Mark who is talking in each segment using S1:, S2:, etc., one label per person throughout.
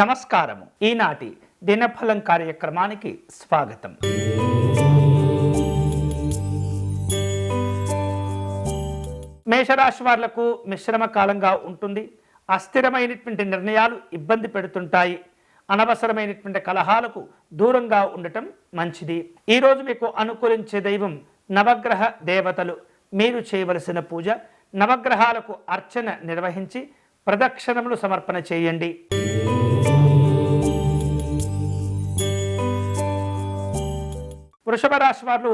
S1: నమస్కారము. ఈనాటి దినఫలం కార్యక్రమానికి స్వాగతం. మేషరాశి వాళ్ళకు మిశ్రమ కాలంగా ఉంటుంది. అస్థిరమైనటువంటి నిర్ణయాలు ఇబ్బంది పెడుతుంటాయి. అనవసరమైనటువంటి కలహాలకు దూరంగా ఉండటం మంచిది. ఈరోజు మీకు అనుకూలించే దైవం నవగ్రహ దేవతలు. మీరు చేయవలసిన పూజ నవగ్రహాలకు అర్చన నిర్వహించి ప్రదక్షిణములు సమర్పణ చేయండి. వృషభ రాశి వారు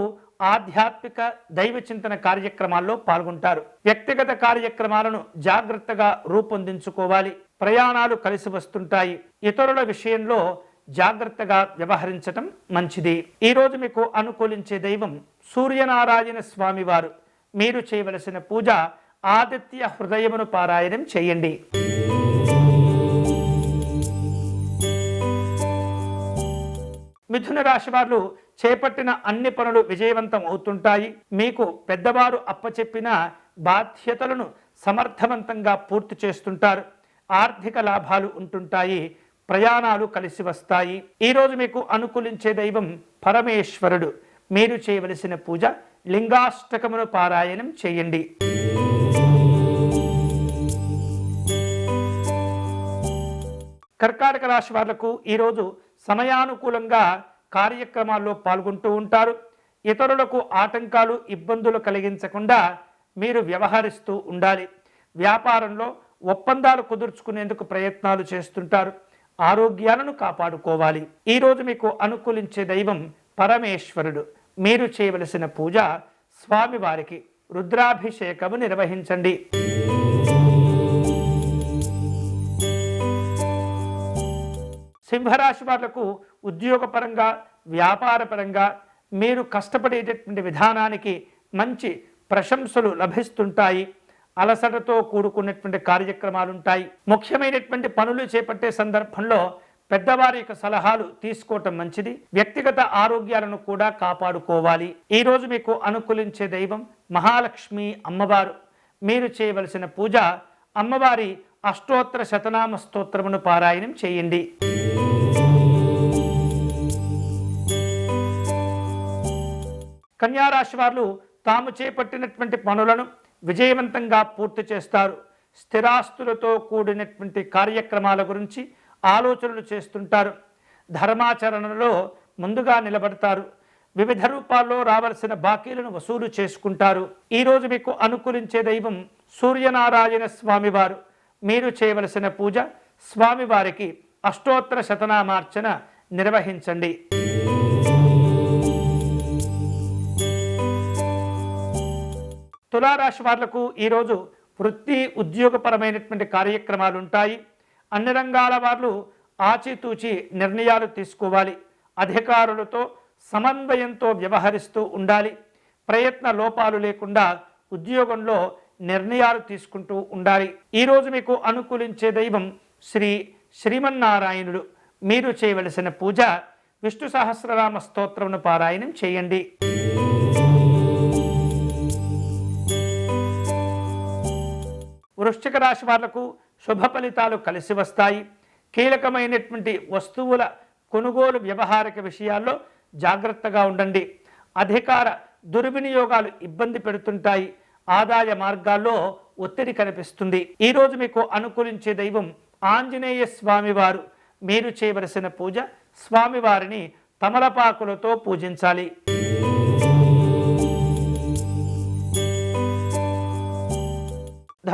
S1: ఆధ్యాత్మిక దైవ చింతన కార్యక్రమాల్లో పాల్గొంటారు. వ్యక్తిగత కార్యక్రమాలను జాగ్రత్తగా రూపొందించుకోవాలి. ప్రయాణాలు కలిసి వస్తుంటాయి. ఇతరుల విషయంలో జాగ్రత్తగా వ్యవహరించటం మంచిది. ఈరోజు మీకు అనుకూలించే దైవం సూర్యనారాయణ స్వామి వారు మీరు చేయవలసిన పూజ ఆదిత్య హృదయమును పారాయణం చేయండి. మిథున రాశి వారు చేపట్టిన అన్ని పనులు విజయవంతం అవుతుంటాయి. మీకు పెద్దవారు అప్పచెప్పిన బాధ్యతలను సమర్థవంతంగా పూర్తి చేస్తుంటారు. ఆర్థిక లాభాలు ఉంటుంటాయి. ప్రయాణాలు కలిసి వస్తాయి. ఈరోజు మీకు అనుకూలించే దైవం పరమేశ్వరుడు. మీరు చేయవలసిన పూజ లింగాష్టకమును పారాయణం చేయండి. కర్కాటక రాశి వాళ్ళకు ఈరోజు సమయానుకూలంగా కార్యక్రమాల్లో పాల్గొంటూ ఉంటారు. ఇతరులకు ఆటంకాలు ఇబ్బందులు కలిగించకుండా మీరు వ్యవహరిస్తూ ఉండాలి. వ్యాపారంలో ఒప్పందాలు కుదుర్చుకునేందుకు ప్రయత్నాలు చేస్తుంటారు. ఆరోగ్యాలను కాపాడుకోవాలి. ఈరోజు మీకు అనుకూలించే దైవం పరమేశ్వరుడు. మీరు చేయవలసిన పూజ స్వామివారికి రుద్రాభిషేకము నిర్వహించండి. సింహరాశి వాళ్ళకు ఉద్యోగపరంగా వ్యాపారపరంగా మీరు కష్టపడేటటువంటి విధానానికి మంచి ప్రశంసలు లభిస్తుంటాయి. అలసటతో కూడుకున్నటువంటి కార్యక్రమాలు ఉంటాయి ముఖ్యమైనటువంటి పనులు చేపట్టే సందర్భంలో పెద్దవారి యొక్క సలహాలు తీసుకోవటం మంచిది. వ్యక్తిగత ఆరోగ్యాలను కూడా కాపాడుకోవాలి. ఈరోజు మీకు అనుకూలించే దైవం మహాలక్ష్మి అమ్మవారు. మీరు చేయవలసిన పూజ అమ్మవారి అష్టోత్తర శతనామ స్తోత్రమును పారాయణం చేయండి. కన్యారాశి వారు తాము చేపట్టినటువంటి పనులను విజయవంతంగా పూర్తి చేస్తారు. స్థిరాస్తులతో కూడినటువంటి కార్యక్రమాల గురించి ఆలోచనలు చేస్తుంటారు. ధర్మాచరణలో ముందుగా నిలబడతారు. వివిధ రూపాల్లో రావలసిన బాకీలను వసూలు చేసుకుంటారు. ఈరోజు మీకు అనుకూలించే దైవం సూర్యనారాయణ స్వామివారు. మీరు చేయవలసిన పూజ స్వామివారికి అష్టోత్తర శతనామార్చన నిర్వహించండి. తులారాశి వాళ్ళకు ఈరోజు వృత్తి ఉద్యోగపరమైనటువంటి కార్యక్రమాలు ఉంటాయి అన్ని రంగాల వాళ్ళు ఆచితూచి నిర్ణయాలు తీసుకోవాలి. అధికారులతో సమన్వయంతో వ్యవహరిస్తూ ఉండాలి. ప్రయత్న లోపాలు లేకుండా ఉద్యోగంలో నిర్ణయాలు తీసుకుంటూ ఉండాలి. ఈరోజు మీకు అనుకూలించే దైవం శ్రీ శ్రీమన్నారాయణుడు. మీరు చేయవలసిన పూజ విష్ణు సహస్రనామ స్తోత్రమును పారాయణం చేయండి. వృశ్చిక రాశి వాళ్ళకు శుభ ఫలితాలు కలిసి వస్తాయి. కీలకమైనటువంటి వస్తువుల కొనుగోలు వ్యవహారిక విషయాల్లో జాగ్రత్తగా ఉండండి. అధికార దుర్వినియోగాలు ఇబ్బంది పెడుతుంటాయి. ఆదాయ మార్గాల్లో ఒత్తిడి కనిపిస్తుంది. ఈరోజు మీకు అనుకూలించే దైవం ఆంజనేయ స్వామివారు. మీరు చేయవలసిన పూజ స్వామివారిని తమలపాకులతో పూజించాలి.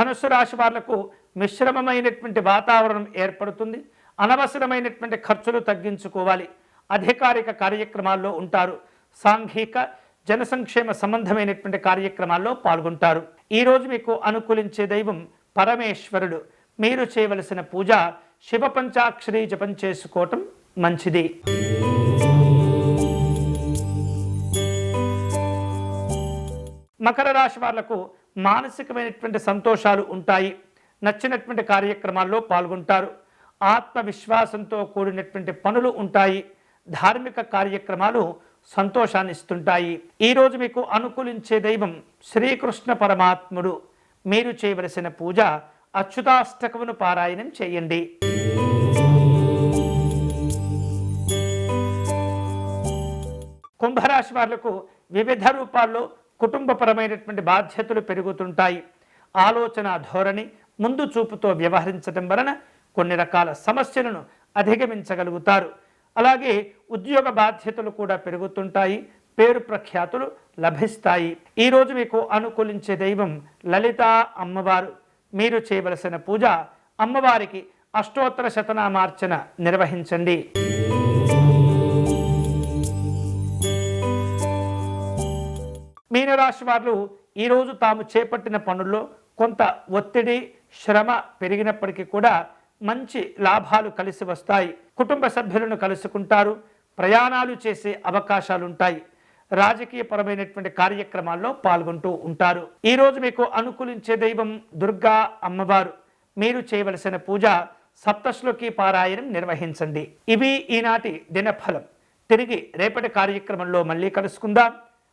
S1: ధనుస్సు రాశి వాళ్ళకు మిశ్రమమైనటువంటి వాతావరణం ఏర్పడుతుంది. అనవసరమైనటువంటి ఖర్చులు తగ్గించుకోవాలి. అధికారిక కార్యక్రమాల్లో ఉంటారు. సాంఘిక జన సంక్షేమ సంబంధమైనటువంటి కార్యక్రమాల్లో పాల్గొంటారు. ఈరోజు మీకు అనుకూలించే దైవం పరమేశ్వరుడు. మీరు చేయవలసిన పూజ శివ పంచాక్షరి జపం చేసుకోవటం మంచిది. మకర రాశి వాళ్ళకు మానసికమైనటువంటి సంతోషాలు ఉంటాయి. నచ్చినటువంటి కార్యక్రమాల్లో పాల్గొంటారు. ఆత్మవిశ్వాసంతో కూడినటువంటి పనులు ఉంటాయి. ధార్మిక కార్యక్రమాలు సంతోషాన్ని ఇస్తుంటాయి. ఈరోజు మీకు అనుకూలించే దైవం శ్రీకృష్ణ పరమాత్ముడు. మీరు చేయవలసిన పూజ అచ్యుతాష్టకమును పారాయణం చేయండి. కుంభరాశి వాళ్ళకు వివిధ రూపాల్లో కుటుంబపరమైనటువంటి బాధ్యతలు పెరుగుతుంటాయి. ఆలోచన ధోరణి ముందు చూపుతో వ్యవహరించడం వలన కొన్ని రకాల సమస్యలను అధిగమించగలుగుతారు. అలాగే ఉద్యోగ బాధ్యతలు కూడా పెరుగుతుంటాయి పేరు ప్రఖ్యాతులు లభిస్తాయి. ఈరోజు మీకు అనుకూలించే దైవం లలిత అమ్మవారు. మీరు చేయవలసిన పూజ అమ్మవారికి అష్టోత్తర శతనామార్చన నిర్వహించండి. మీనరాశి వారు ఈరోజు తాము చేపట్టిన పనుల్లో కొంత ఒత్తిడి శ్రమ పెరిగినప్పటికీ కూడా మంచి లాభాలు కలిసి వస్తాయి. కుటుంబ సభ్యులను కలుసుకుంటారు. ప్రయాణాలు చేసే అవకాశాలు ఉంటాయి రాజకీయపరమైనటువంటి కార్యక్రమాల్లో పాల్గొంటూ ఉంటారు. ఈరోజు మీకు అనుకూలించే దైవం దుర్గా అమ్మవారు. మీరు చేయవలసిన పూజ సప్తశ్లోకి పారాయణం నిర్వహించండి. ఇవి ఈనాటి దినఫలం. తిరిగి రేపటి కార్యక్రమంలో మళ్ళీ కలుసుకుందాం.